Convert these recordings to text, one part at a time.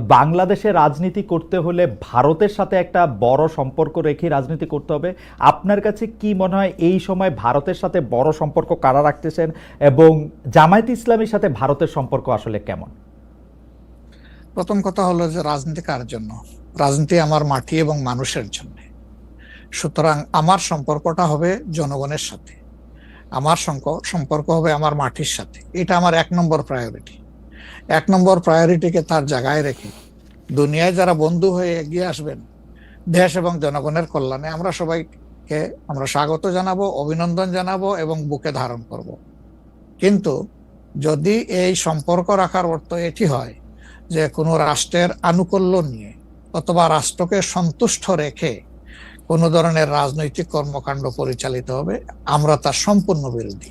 বাংলাদেশে রাজনীতি করতে হলে ভারতের সাথে একটা বড় সম্পর্ক রেখে রাজনীতি করতে হবে। আপনার কাছে কি মনে হয় এই সময় ভারতের সাথে বড় সম্পর্ক কারা রাখতেছেন এবং জামায়াত ইসলামের সাথে ভারতের সম্পর্ক আসলে কেমন? প্রথম কথা হলো যে রাজনীতি কার জন্য? রাজনীতি আমার মাটি এবং মানুষের জন্য। সুতরাং আমার সম্পর্কটা হবে জনগণের সাথে। আমার সম্পর্ক হবে আমার মাটির সাথে। এটা আমার এক নম্বর প্রায়োরিটি এক নম্বর প্রায়োরিটিকে তার জায়গায় রেখে। দুনিয়ায় যারা বন্ধু হয়ে এগিয়ে আসবেন, দেশ এবং জনগণের কল্যাণে আমরা সবাইকে আমরা স্বাগত জানাব, অভিনন্দন জানাব এবং বুকে ধারণ করব। কিন্তু যদি এই সম্পর্ক রাখার অর্থ এটি হয় যে কোনো রাষ্ট্রের আনুকূল্য নিয়ে অথবা রাষ্ট্রকে সন্তুষ্ট রেখে কোনো ধরনের রাজনৈতিক কর্মকাণ্ড পরিচালিত হবে, আমরা তার সম্পূর্ণ বিরোধী।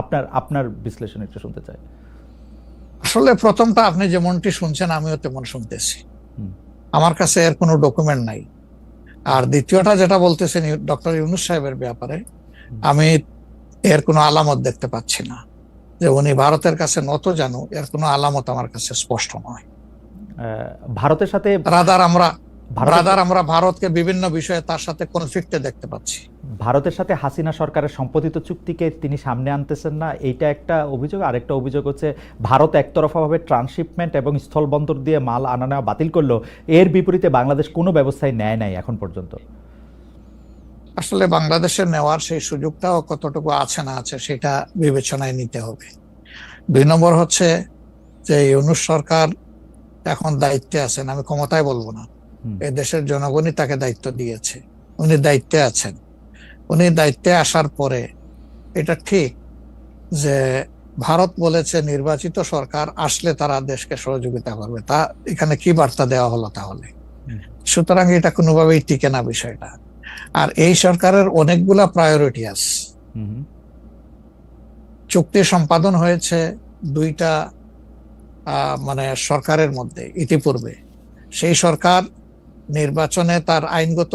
আপনার আপনার বিশ্লেষণ একটু শুনতে চাই। আসলে প্রথমটা আপনি যেমনটি শুনছেন আমিও তেমন শুনতেছি। আমার কাছে এর কোনো ডকুমেন্ট নাই। আর দ্বিতীয়টা যেটা বলতেছেন ডক্টর ইউনুস সাহেবের ব্যাপারে আমি এর কোনো আলামত দেখতে পাচ্ছি না। যে উনি ভারতের কাছে নত জানু এর কোনো আলামত আমার কাছে স্পষ্ট নয়। ভারতের সাথে রাদার আমরা রাদার আমরা ভারতকে বিভিন্ন বিষয়ে তার সাথে কনফ্লিক্টে দেখতে পাচ্ছি। ভারতের সাথে হাসিনা সরকারের সম্পত্তিত চুক্তিকে তিনি সামনে আনতেছেন না এইটা একটা অভিযোগ। আরেকটা অভিযোগ হচ্ছে ভারত একতরফাভাবে ট্রান্সশিপমেন্ট এবং স্থলবন্দর দিয়ে মাল আনা নেওয়া বাতিল করল। এর বিপরীতে বাংলাদেশ কোনো ব্যবস্থায় নেয় নাই এখন পর্যন্ত। আসলে বাংলাদেশে নেওয়ার সেই সুযোগটাও কতটুকু আছে না আছে সেটা বিবেচনায় নিতে হবে। দুই নম্বর হচ্ছে যে ইউনুস সরকার এখন দায়িত্বে আছেন আমি ক্ষমতায় বলব না। হুম। এ দেশের জনগণই তাকে দায়িত্ব দিয়েছে উনি দায়িত্বে আছেন। উনি দায়িত্বে আসার পরে এটা ঠিক যে ভারত বলেছে নির্বাচিত সরকার আসলে তারা দেশকে সহযোগিতা করবে। তা এখানে কি বার্তা দেওয়া হলো তাহলে? সুতরাং এটা কোনোভাবেই টিকে না বিষয়টা। আর এই সরকারের অনেকগুলা প্রায়োরিটি আছে। চুক্তি সম্পাদন হয়েছে দুইটা আহ, মানে সরকারের মধ্যে ইতিপূর্বে। সেই সরকার নির্বাচনে তার আইনগত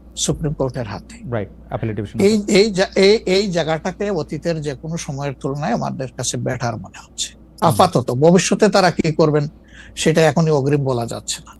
সুপ্রিম কোর্টের হাতে। রাইট এই এই এই জায়গাটাকে অতীতের যে কোনো সময়ের তুলনায় আমাদের কাছে বেটার মনে হচ্ছে। আপাতত ভবিষ্যতে তারা কি করবেন সেটা এখনই অগ্রিম বলা যাচ্ছে না।